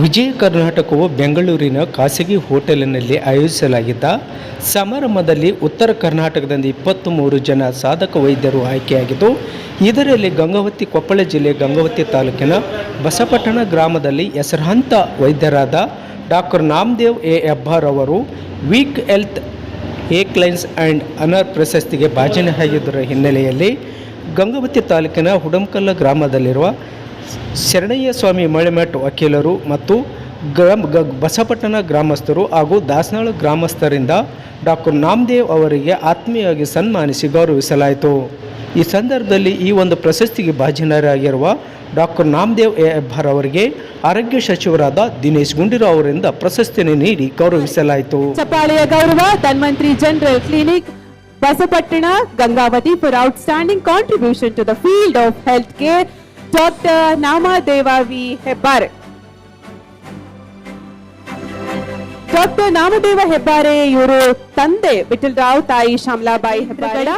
ವಿಜಯ ಕರ್ನಾಟಕವು ಬೆಂಗಳೂರಿನ ಖಾಸಗಿ ಹೋಟೆಲ್ನಲ್ಲಿ ಆಯೋಜಿಸಲಾಗಿದ್ದ ಸಮಾರಂಭದಲ್ಲಿ ಉತ್ತರ ಕರ್ನಾಟಕದಿಂದ ಇಪ್ಪತ್ತು ಮೂರು ಜನ ಸಾಧಕ ವೈದ್ಯರು ಆಯ್ಕೆಯಾಗಿದ್ದು, ಇದರಲ್ಲಿ ಗಂಗಾವತಿ ಕೊಪ್ಪಳ ಜಿಲ್ಲೆ ಗಂಗಾವತಿ ತಾಲೂಕಿನ ಬಸಪಟ್ಟಣ ಗ್ರಾಮದಲ್ಲಿ ಹೆಸರಾಂತ ವೈದ್ಯರಾದ ಡಾಕ್ಟರ್ ನಾಮದೇವ್ ಎ. ಹೆಬ್ಬಾರ್ ಅವರು week health excellence and honour ಪ್ರಶಸ್ತಿಗೆ ಭಾಜನರಾಗಿದ್ದರ ಹಿನ್ನೆಲೆಯಲ್ಲಿ ಗಂಗಾವತಿ ತಾಲೂಕಿನ ಹುಡಂಕಲ್ಲ ಗ್ರಾಮದಲ್ಲಿರುವ ಶರಣಯ್ಯ ಸ್ವಾಮಿ ಮಳೆಮಠ್ ವಕೀಲರು ಮತ್ತು ಗ್ರಾಮ ಗ ಬಸಪಟ್ಟಣ ಗ್ರಾಮಸ್ಥರು ಹಾಗೂ ದಾಸನಾಳು ಗ್ರಾಮಸ್ಥರಿಂದ ಡಾಕ್ಟರ್ ನಾಮದೇವ್ ಅವರಿಗೆ ಆತ್ಮೀಯವಾಗಿ ಸನ್ಮಾನಿಸಿ ಗೌರವಿಸಲಾಯಿತು. ಈ ಸಂದರ್ಭದಲ್ಲಿ ಈ ಒಂದು ಪ್ರಶಸ್ತಿಗೆ ಭಾಜನರಾಗಿರುವ ಡಾಕ್ಟರ್ ನಾಮದೇವ್ ಎ ಅವರಿಗೆ ಆರೋಗ್ಯ ಸಚಿವರಾದ ದಿನೇಶ್ ಗುಂಡೂರಾವ್ ಅವರಿಂದ ಪ್ರಶಸ್ತಿಯನ್ನು ನೀಡಿ ಗೌರವಿಸಲಾಯಿತು. ಚಪ್ಪಾಳೆಯ ಗೌರವ, Dhanvantri general clinic, Basapattana, Gangavathi for outstanding contribution to the field of health care doctor Namdeva ಹೆಬ್ಬಾರೆ. Doctor Namdev ಹೆಬ್ಬಾರೆ ಇವರು ತಂದೆ ವಿಠಲ್ ರಾವ್ ತಾಯಿ ಶ್ಯಾಮಲಾಬಾಯಿ ಹೆಬ್ಬಾರ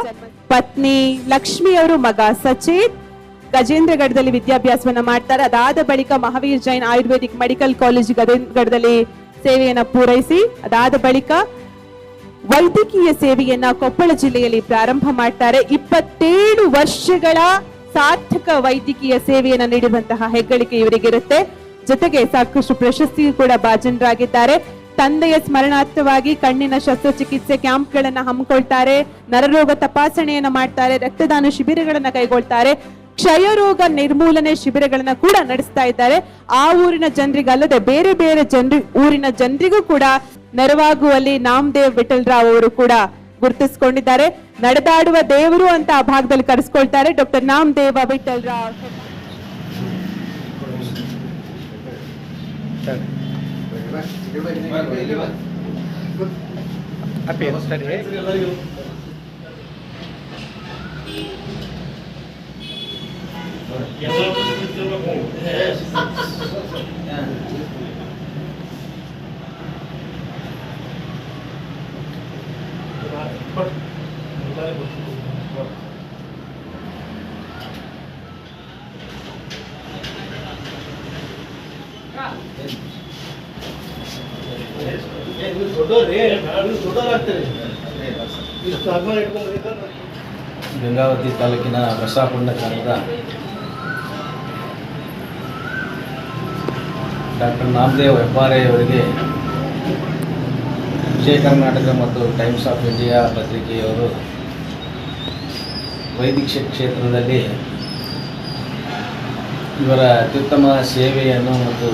ಪತ್ನಿ ಲಕ್ಷ್ಮಿ ಅವರು ಮಗ ಸಚೇತ್. ಗಜೇಂದ್ರಗಢದಲ್ಲಿ ವಿದ್ಯಾಭ್ಯಾಸವನ್ನ ಮಾಡ್ತಾರೆ. ಅದಾದ ಬಳಿಕ Mahavir Jain ayurvedic medical college ಗಜೇಂದ್ರಗಢದಲ್ಲಿ ಸೇವೆಯನ್ನ ಪೂರೈಸಿ ಅದಾದ ಬಳಿಕ ವೈದ್ಯಕೀಯ ಸೇವೆಯನ್ನ ಕೊಪ್ಪಳ ಜಿಲ್ಲೆಯಲ್ಲಿ ಪ್ರಾರಂಭ ಮಾಡ್ತಾರೆ. ಇಪ್ಪತ್ತೇಳು ವರ್ಷಗಳ ಸಾರ್ಥಕ ವೈದ್ಯಕೀಯ ಸೇವೆಯನ್ನು ನೀಡುವಂತಹ ಹೆಗ್ಗಳಿಕೆ ಇವರಿಗಿರುತ್ತೆ. ಜೊತೆಗೆ ಸಾಕಷ್ಟು ಪ್ರಶಸ್ತಿಯೂ ಕೂಡ ಭಾಜನರಾಗಿದ್ದಾರೆ. ತಂದೆಯ ಸ್ಮರಣಾರ್ಥವಾಗಿ ಕಣ್ಣಿನ ಶಸ್ತ್ರಚಿಕಿತ್ಸೆ ಕ್ಯಾಂಪ್ಗಳನ್ನ ಹಮ್ಮಿಕೊಳ್ತಾರೆ. ನರರೋಗ ತಪಾಸಣೆಯನ್ನು ಮಾಡ್ತಾರೆ. ರಕ್ತದಾನ ಶಿಬಿರಗಳನ್ನ ಕೈಗೊಳ್ತಾರೆ. ಕ್ಷಯರೋಗ ನಿರ್ಮೂಲನೆ ಶಿಬಿರಗಳನ್ನ ಕೂಡ ನಡೆಸ್ತಾ ಇದ್ದಾರೆ. ಆ ಊರಿನ ಜನರಿಗಲ್ಲದೆ ಬೇರೆ ಬೇರೆ ಜನರಿ, ಊರಿನ ಜನರಿಗೂ ಕೂಡ ನೆರವಾಗುವಲ್ಲಿ ನಾಮದೇವ್ ವಿಠಲ್ ರಾವ್ ಅವರು ಕೂಡ ಗುರುತಿಸಿಕೊಂಡಿದ್ದಾರೆ. ನಡೆದಾಡುವ ದೇವರು ಅಂತ ಆ ಭಾಗದಲ್ಲಿ ಕರೆಸ್ಕೊಳ್ತಾರೆ. ಡಾಕ್ಟರ್ ನಾಮದೇವ ವಿಠಲ್ ರಾವ್ ಗಂಗಾವತಿ ತಾಲೂಕಿನ ಬಸಾಪುಂಡ ಗ್ರಾಮದ ಡಾಕ್ಟರ್ ನಾಮದೇವ್ ಹೆಬ್ಬಾರೆ ಅವರಿಗೆ ವಿಜಯ ಕರ್ನಾಟಕ ಮತ್ತು ಟೈಮ್ಸ್ ಆಫ್ ಇಂಡಿಯಾ ಪತ್ರಿಕೆಯವರು ವೈದ್ಯಕೀಯ ಕ್ಷೇತ್ರದಲ್ಲಿ ಇವರ ಅತ್ಯುತ್ತಮ ಸೇವೆಯನ್ನು ಮತ್ತು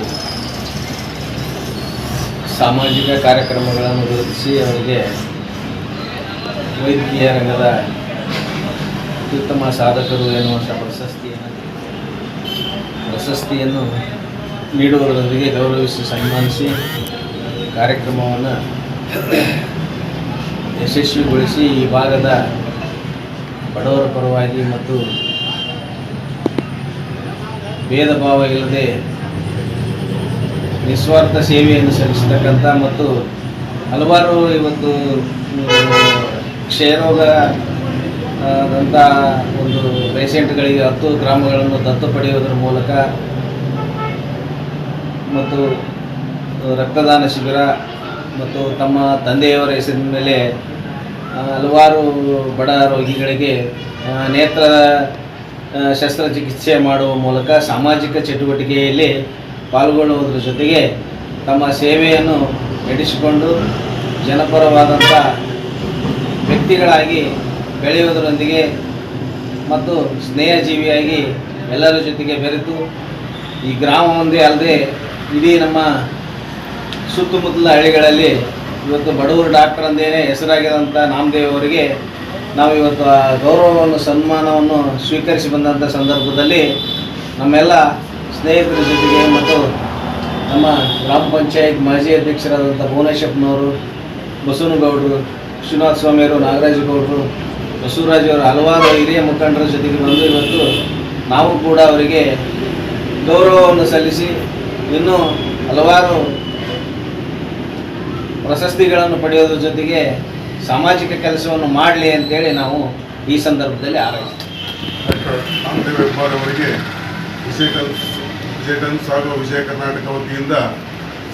ಸಾಮಾಜಿಕ ಕಾರ್ಯಕ್ರಮಗಳನ್ನು ಗುರುತಿಸಿ ಅವರಿಗೆ ವೈದ್ಯಕೀಯ ರಂಗದ ಅತ್ಯುತ್ತಮ ಸಾಧಕರು ಎನ್ನುವಂಥ ಪ್ರಶಸ್ತಿಯನ್ನು ಪ್ರಶಸ್ತಿಯನ್ನು ನೀಡುವುದರೊಂದಿಗೆ ಗೌರವಿಸಿ ಸನ್ಮಾನಿಸಿ ಕಾರ್ಯಕ್ರಮವನ್ನು ಯಶಸ್ವಿಗೊಳಿಸಿ ಈ ಭಾಗದ ಬಡವರ ಪರವಾಗಿ ಮತ್ತು ಭೇದ ಭಾವ ಇಲ್ಲದೆ ನಿಸ್ವಾರ್ಥ ಸೇವೆಯನ್ನು ಸಲ್ಲಿಸತಕ್ಕಂಥ ಮತ್ತು ಹಲವಾರು ಇವತ್ತು ಕ್ಷಯರೋಗ ಒಂದು ಪೇಷೆಂಟ್ಗಳಿಗೆ ಹತ್ತು ಗ್ರಾಮಗಳನ್ನು ದತ್ತು ಪಡೆಯುವುದರ ಮೂಲಕ ಮತ್ತು ರಕ್ತದಾನ ಶಿಬಿರ ಮತ್ತು ತಮ್ಮ ತಂದೆಯವರ ಹೆಸರಿನ ಮೇಲೆ ಹಲವಾರು ಬಡ ರೋಗಿಗಳಿಗೆ ನೇತ್ರ ಶಸ್ತ್ರಚಿಕಿತ್ಸೆ ಮಾಡುವ ಮೂಲಕ ಸಾಮಾಜಿಕ ಚಟುವಟಿಕೆಯಲ್ಲಿ ಪಾಲ್ಗೊಳ್ಳುವುದರ ಜೊತೆಗೆ ತಮ್ಮ ಸೇವೆಯನ್ನು ನಡೆಸಿಕೊಂಡು ಜನಪರವಾದಂಥ ವ್ಯಕ್ತಿಗಳಾಗಿ ಬೆಳೆಯುವುದರೊಂದಿಗೆ ಮತ್ತು ಸ್ನೇಹಜೀವಿಯಾಗಿ ಎಲ್ಲರ ಜೊತೆಗೆ ಬೆರೆತು ಈ ಗ್ರಾಮ ಒಂದೇ ಅಲ್ಲದೆ ಇಡೀ ನಮ್ಮ ಸುತ್ತಮುತ್ತಲ ಹಳ್ಳಿಗಳಲ್ಲಿ ಇವತ್ತು ಬಡವರು ಡಾಕ್ಟರ್ ಅಂದೇನೆ ಹೆಸರಾಗಿರೋಂಥ ನಾಮದೇವ್ ಅವರಿಗೆ ನಾವು ಇವತ್ತು ಆ ಗೌರವವನ್ನು, ಸನ್ಮಾನವನ್ನು ಸ್ವೀಕರಿಸಿ ಬಂದಂಥ ಸಂದರ್ಭದಲ್ಲಿ ನಮ್ಮೆಲ್ಲ ಸ್ನೇಹಿತರ ಜೊತೆಗೆ ಮತ್ತು ನಮ್ಮ ಗ್ರಾಮ ಪಂಚಾಯತ್ ಮಾಜಿ ಅಧ್ಯಕ್ಷರಾದಂಥ ಭುವನೇಶ್ವರನವರು, ಬಸವನಗೌಡರು ವಿಶ್ವನಾಥ ಸ್ವಾಮಿಯವರು ನಾಗರಾಜ ಗೌಡರು ಬಸವರಾಜವರು ಹಲವಾರು ಹಿರಿಯ ಮುಖಂಡರ ಜೊತೆಗೆ ಬಂದು ಇವತ್ತು ನಾವು ಕೂಡ ಅವರಿಗೆ ಗೌರವವನ್ನು ಸಲ್ಲಿಸಿ ಇನ್ನೂ ಹಲವಾರು ಪ್ರಶಸ್ತಿಗಳನ್ನು ಪಡೆಯೋದ್ರ ಜೊತೆಗೆ ಸಾಮಾಜಿಕ ಕೆಲಸವನ್ನು ಮಾಡಲಿ ಅಂತೇಳಿ ನಾವು ಈ ಸಂದರ್ಭದಲ್ಲಿ ಆರೈಸ್ತೀವಿ ಅವರಿಗೆ ವಿಜಯ ವಿಜಯ ಕರ್ನಾಟಕ ವತಿಯಿಂದ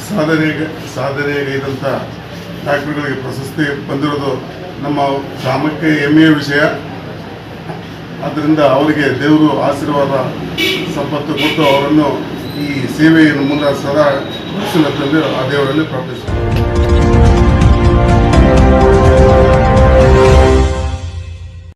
ಸಾಧನೆಗೆ ಡಾಕ್ಟರ್ಗಳಿಗೆ ಪ್ರಶಸ್ತಿ ಬಂದಿರೋದು ನಮ್ಮ ಗ್ರಾಮಕ್ಕೆ ಹೆಮ್ಮೆಯ ವಿಷಯ. ಆದ್ದರಿಂದ ಅವರಿಗೆ ದೇವರು ಆಶೀರ್ವಾದ ಸಂಪತ್ತು ಕೊಟ್ಟು ಅವರನ್ನು ಈ ಸೇವೆಯನ್ನು ಮುಂದೆ ಸದಾ ನಡೆಸಲೆಂದು ಆ ದೇವರಲ್ಲಿ ಪ್ರಾರ್ಥಿಸುತ್ತೇನೆ